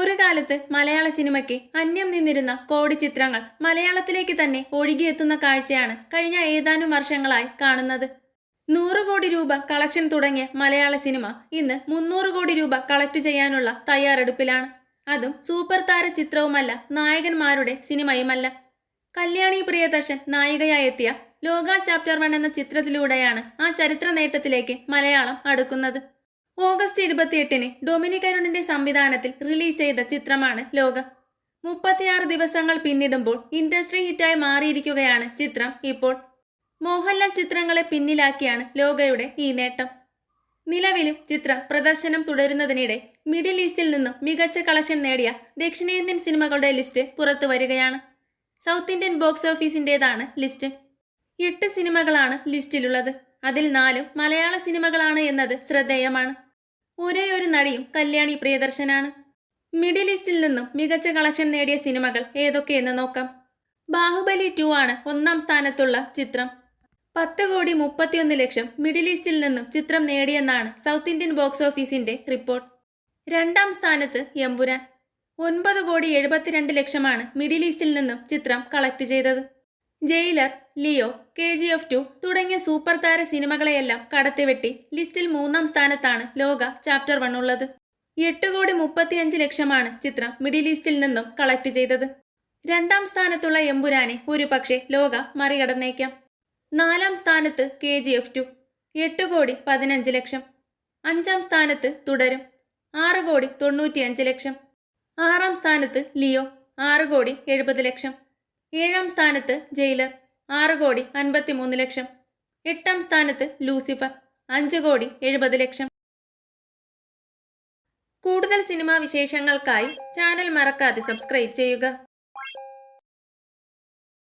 ഒരു കാലത്ത് മലയാള സിനിമയ്ക്ക് അന്യം നിന്നിരുന്ന കോടി ചിത്രങ്ങൾ മലയാളത്തിലേക്ക് തന്നെ ഒഴുകിയെത്തുന്ന കാഴ്ചയാണ് കഴിഞ്ഞ ഏതാനും വർഷങ്ങളായി കാണുന്നത്. നൂറ് കോടി രൂപ കളക്ഷൻ തുടങ്ങിയ മലയാള സിനിമ ഇന്ന് മുന്നൂറ് കോടി രൂപ കളക്ട് ചെയ്യാനുള്ള തയ്യാറെടുപ്പിലാണ്. അതും സൂപ്പർ താര ചിത്രവുമല്ല നായകന്മാരുടെ സിനിമയുമല്ല. കല്യാണി പ്രിയദർശൻ നായികയായി എത്തിയ ലോക ചാപ്റ്റർ വൺ എന്ന ചിത്രത്തിലൂടെയാണ് ആ ചരിത്ര നേട്ടത്തിലേക്ക് മലയാളം അടുക്കുന്നത്. ഓഗസ്റ്റ് ഇരുപത്തിയെട്ടിന് ഡൊമിനിക് അരുണിന്റെ സംവിധാനത്തിൽ റിലീസ് ചെയ്ത ചിത്രമാണ് ലോക. മുപ്പത്തിയാറ് ദിവസങ്ങൾ പിന്നിടുമ്പോൾ ഇൻഡസ്ട്രി ഹിറ്റായി മാറിയിരിക്കുകയാണ് ചിത്രം ഇപ്പോൾ. മോഹൻലാൽ ചിത്രങ്ങളെ പിന്നിലാക്കിയാണ് ലോകയുടെ ഈ നേട്ടം. നിലവിലും ചിത്രം പ്രദർശനം തുടരുന്നതിനിടെ മിഡിൽ ഈസ്റ്റിൽ നിന്നും മികച്ച കളക്ഷൻ നേടിയ ദക്ഷിണേന്ത്യൻ സിനിമകളുടെ ലിസ്റ്റ് പുറത്തു വരികയാണ്. സൗത്ത് ഇന്ത്യൻ ബോക്സ് ഓഫീസിന്റെതാണ് ലിസ്റ്റ്. എട്ട് സിനിമകളാണ് ലിസ്റ്റിലുള്ളത്. അതിൽ നാലും മലയാള സിനിമകളാണ് എന്നത് ശ്രദ്ധേയമാണ്. ഒരേ ഒരു നടിയും കല്യാണി പ്രിയദർശനാണ്. മിഡിൽ ഈസ്റ്റിൽ നിന്നും മികച്ച കളക്ഷൻ നേടിയ സിനിമകൾ ഏതൊക്കെയെന്ന് നോക്കാം. ബാഹുബലി ടു ആണ് ഒന്നാം സ്ഥാനത്തുള്ള ചിത്രം. പത്ത് കോടി മുപ്പത്തിയൊന്ന് ലക്ഷം മിഡിൽ ഈസ്റ്റിൽ നിന്നും ചിത്രം നേടിയെന്നാണ് സൗത്ത് ഇന്ത്യൻ ബോക്സ് ഓഫീസിന്റെ റിപ്പോർട്ട്. രണ്ടാം സ്ഥാനത്ത് എമ്പുരാൻ. ഒൻപത് കോടി എഴുപത്തിരണ്ട് ലക്ഷമാണ് മിഡിൽ ഈസ്റ്റിൽ നിന്നും ചിത്രം കളക്ട് ചെയ്തത്. Jailer Leo K G F two തുടങ്ങിയ സൂപ്പർ താര സിനിമകളെയെല്ലാം കടത്തിവെട്ടി ലിസ്റ്റിൽ മൂന്നാം സ്ഥാനത്താണ് ലോക ചാപ്റ്റർ വൺ ഉള്ളത്. എട്ട് കോടി മുപ്പത്തിയഞ്ച് ലക്ഷമാണ് ചിത്രം മിഡിൽ ഈസ്റ്റിൽ നിന്നും കളക്ട് ചെയ്തത്. രണ്ടാം സ്ഥാനത്തുള്ള എമ്പുരാനെ ഒരുപക്ഷെ ലോക മറികടന്നേക്കാം. നാലാം സ്ഥാനത്ത് കെ ജി എഫ് ടു എട്ട് കോടി പതിനഞ്ച് ലക്ഷം. അഞ്ചാം സ്ഥാനത്ത് തുടരും ആറ് കോടി തൊണ്ണൂറ്റിയഞ്ച് ലക്ഷം. ആറാം സ്ഥാനത്ത് ലിയോ ആറ് കോടി എഴുപത് ലക്ഷം. ഏഴാം സ്ഥാനത്ത് ജയിലർ ആറ് കോടി അൻപത്തിമൂന്ന് ലക്ഷം. എട്ടാം സ്ഥാനത്ത് ലൂസിഫർ അഞ്ച് കോടി എഴുപത് ലക്ഷം. കൂടുതൽ സിനിമാ വിശേഷങ്ങൾക്കായി ചാനൽ മറക്കാതെ സബ്സ്ക്രൈബ് ചെയ്യുക.